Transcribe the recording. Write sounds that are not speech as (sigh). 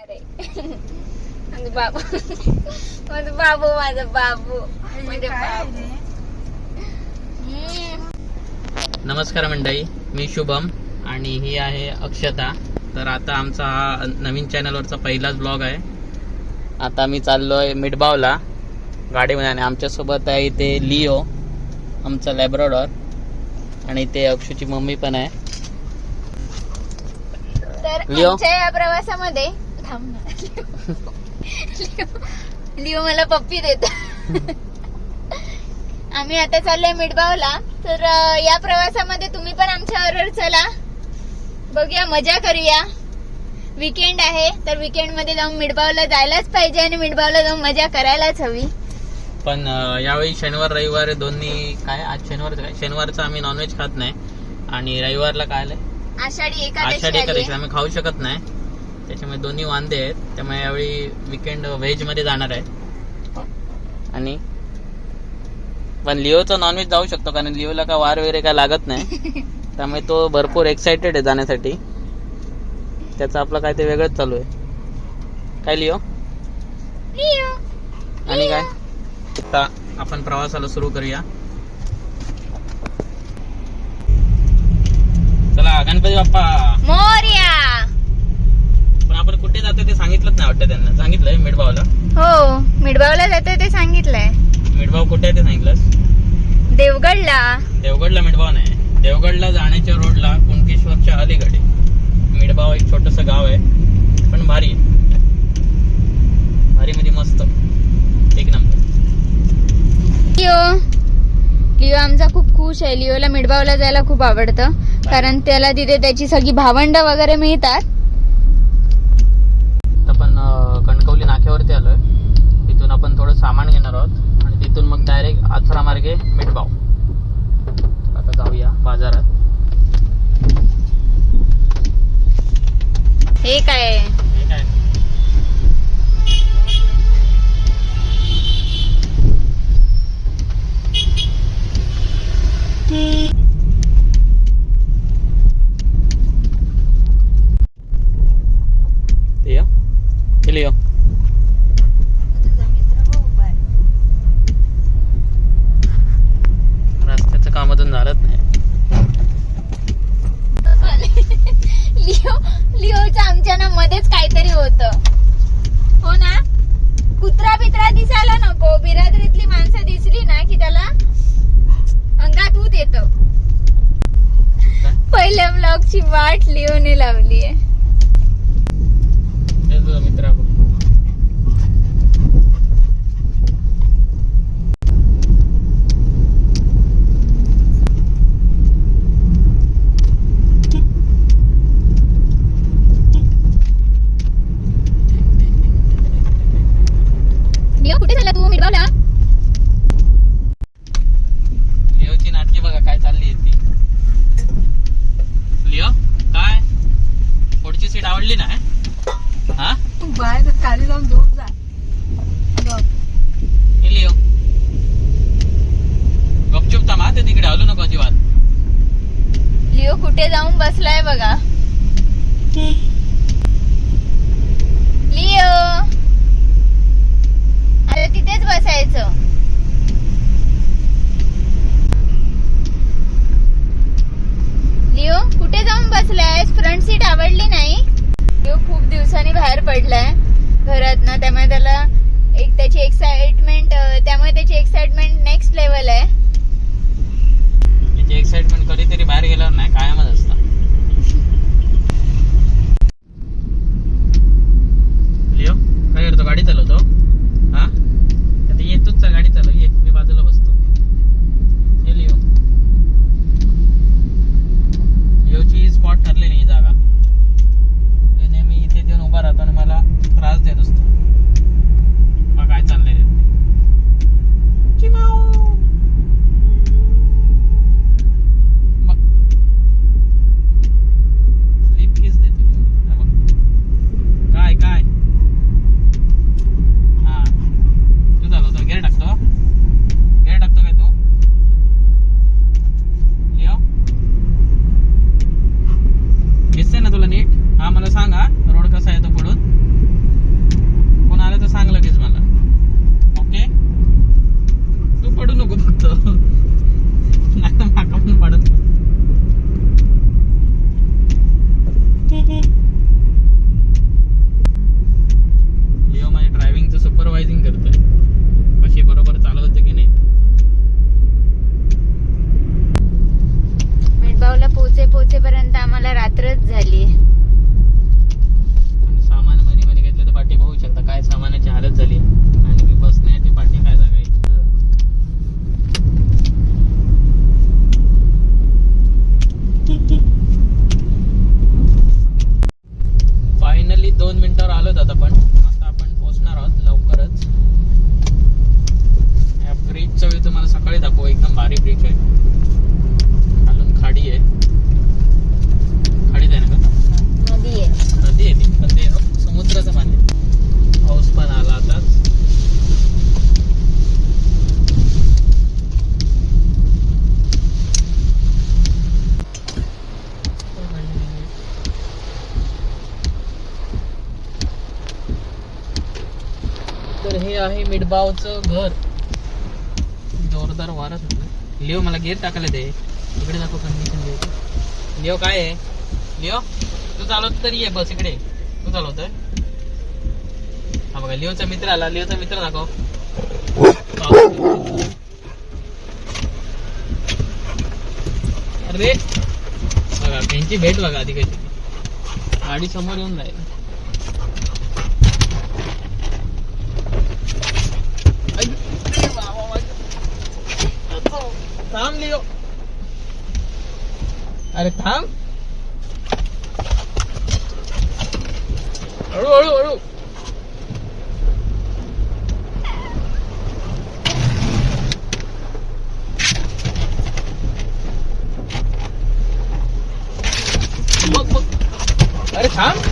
अरे माझं बाबू. माझं बाबू माझं बाबू. म्हणजे बाबू. नमस्कार मंडळी मी शुभम आणि ही आहे अक्षता. तर आता आमचा हा नवीन चॅनलवरचा पहिलाच ब्लॉग आहे. आता मी चाललो आहे मिडबावला गाडीमध्ये आणि आमच्यासोबत आहे इथे लिओ आमचा लॅब्रोडॉर आणि इथे अक्षूची मम्मी पण आहे. तर लिओ? आमच्या या प्रवासामध्ये थांब ना. लिओ लिओ मला पप्पी देत. आम्ही आता चाललोय मिडबावला तर अं, या प्रवासामध्ये तुम्ही पण आमच्या बरोबर चला. बघूया मजा करूया. विकेंड आहे तर विकेंडमध्ये जाऊन मिडबावला जायलाच पाहिजे आणि मिडबावला जाऊन मजा करायलाच हवी. पण अं, यावेळी शनिवार रविवार दोन्ही काय? आज शनिवार काय? शनिवारचं आम्ही नॉनव्हेज खात नाही. आणि रविवारला काय आलंय? आषाढी आषाढी आली. आम्ही खाऊ शकत नाही. त्याच्यामुळे दोन्ही वांदे आहेत. त्यामुळे यावेळी विकेंड व्हेजमध्ये जाणार आहे. आणि पण लिओचा नॉनव्हेज जाऊ शकतो कारण लिओला का वार वगैरे काय लागत नाही. (laughs) त्यामुळे तो भरपूर एक्साइटेड आहे जाण्यासाठी. त्याचं आपलं काय ते वेगळंच चालू आहे. काय लिओ? आणि काय? आता आपण प्रवासाला सुरू करूया. चला गणपती बाप्पा. मोर्या. कुठे जातो ते सांगितलंच नाही वाटतं त्यांना. सांगितलंय मिडबावला हो मिडबावला जातोय ते सांगितलंय. मिडबाव कुठे आहे ते सांगितलंस? देवगडला. देवगडला मिडबाव नाही. देवगडला जाण्याच्या रोडला कुणकेश्वरच्या अलीकडे. मिडबाव एक छोटस गाव आहे पण भारी आहे. भारी म्हणजे मस्त. एक नंबर. लिओ. लिओ आमचा खूप खुश आहे. लिओला मिडबावला जायला खूप आवडतं. कारण त्याला तिथे त्याची सगळी भावंड वगैरे मिळतात आपण अं, कणकवली नाक्यावरती आलोय तिथून आपण थोडं सामान घेणार आहोत. आणि तिथून मग डायरेक्ट आथरा मार्गे मिठबाव आता जाऊया बाजारात हे काय आहे? हे काय ते या? हे लिहो. रस्त्याचं काम अजून झालंच नाही लिओ लिओच्या आमच्या ना मध्येच काहीतरी होत. हो ना? कुत्रा बित्रा दिसायला नको. बिरादरीतली माणसं दिसली ना की त्याला अंगात ऊत येत? पहिल्या ब्लॉगची वाट लिओने लावली आहे हे तुझा मित्र आहे बघ. लिओ कुठे झाला तू मिरवाला लिओची नाटकी बघा काय चालली आहे ती लिओ काय आवडली ना हा? तू बाहेर खाली जाऊन झोप जा. हे लिओ गपचूप थांबा ते तिकडे हलू नको अजिबात. लिओ कुठे जाऊन बसलाय बघा. लिओ. आता तिथेच बसायचं. लिओ कुठे जाऊन बसलाय फ्रंट सीट आवडली नाही? देव खूप दिवसांनी बाहेर पडलाय घरात ना त्यामुळे त्याला एक त्याची एक्साइटमेंट त्यामुळे त्याची एक्साइटमेंट नेक्स्ट लेवल आहे. तर हे आहे मिडबावचं घर. जोरदार वारा सुटला. लिओ मला गेअर टाकायला दे. इकडे दाखव कंडिशन लिओ. लिओ काय आहे? लिओ तू चालवत तरी ये बस इकडे. तू चालवतोय? हा बघा लिओचा मित्र आला. लिओचा मित्र दाखव. अरे! बघा त्यांची भेट बघा आधी कशी. गाडी समोर येऊन जाईल अरे बाबा, माझं- थांब लिओ अरे थांब हळू हळू हळू बघ बघ अरे थांब